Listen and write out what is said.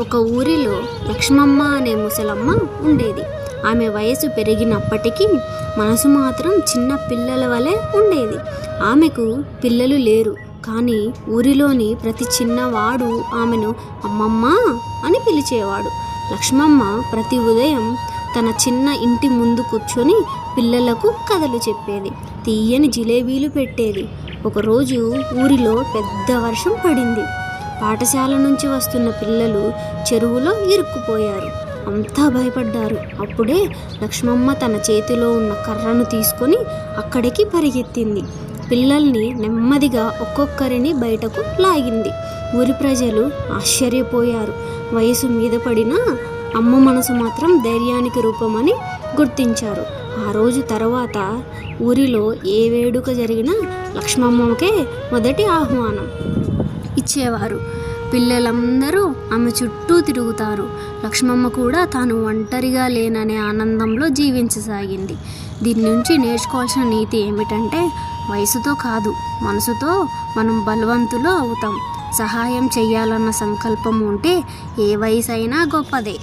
ఒక ఊరిలో లక్ష్మమ్మ అనే ముసలమ్మ ఉండేది. ఆమె వయసు పెరిగినప్పటికీ మనసు మాత్రం చిన్న పిల్లల వలె ఉండేది. ఆమెకు పిల్లలు లేరు. కానీ ఊరిలోని ప్రతి చిన్నవాడు ఆమెను అమ్మమ్మ అని పిలిచేవాడు. లక్ష్మమ్మ ప్రతి ఉదయం తన చిన్న ఇంటి ముందు కూర్చొని పిల్లలకు కథలు చెప్పేది. తీయని జిలేబీలు పెట్టేది. ఒకరోజు ఊరిలో పెద్ద వర్షం పడింది. పాఠశాల నుంచి వస్తున్న పిల్లలు చెరువులో ఇరుక్కుపోయారు. అంతా భయపడ్డారు. అప్పుడే లక్ష్మమ్మ తన చేతిలో ఉన్న కర్రను తీసుకొని అక్కడికి పరిగెత్తింది. పిల్లల్ని నెమ్మదిగా ఒక్కొక్కరిని బయటకు లాగింది. ఊరి ప్రజలు ఆశ్చర్యపోయారు. వయసు మీద పడినా అమ్మ మనసు మాత్రం ధైర్యానికి రూపమని గుర్తించారు. ఆ రోజు తర్వాత ఊరిలో ఏ వేడుక జరిగినా లక్ష్మమ్మకే మొదటి ఆహ్వానం. ఇచ్చేవారు. పిల్లలందరూ ఆమె చుట్టూ తిరుగుతారు. లక్ష్మమ్మ కూడా తాను ఒంటరిగా లేననే ఆనందంలో జీవించసాగింది. దీని నుంచి నేర్చుకోవాల్సిన నీతి ఏమిటంటే వయసుతో కాదు మనసుతో మనం బలవంతులు అవుతాం. సహాయం చేయాలన్న సంకల్పం ఉంటే ఏ వయసు అయినా గొప్పదే.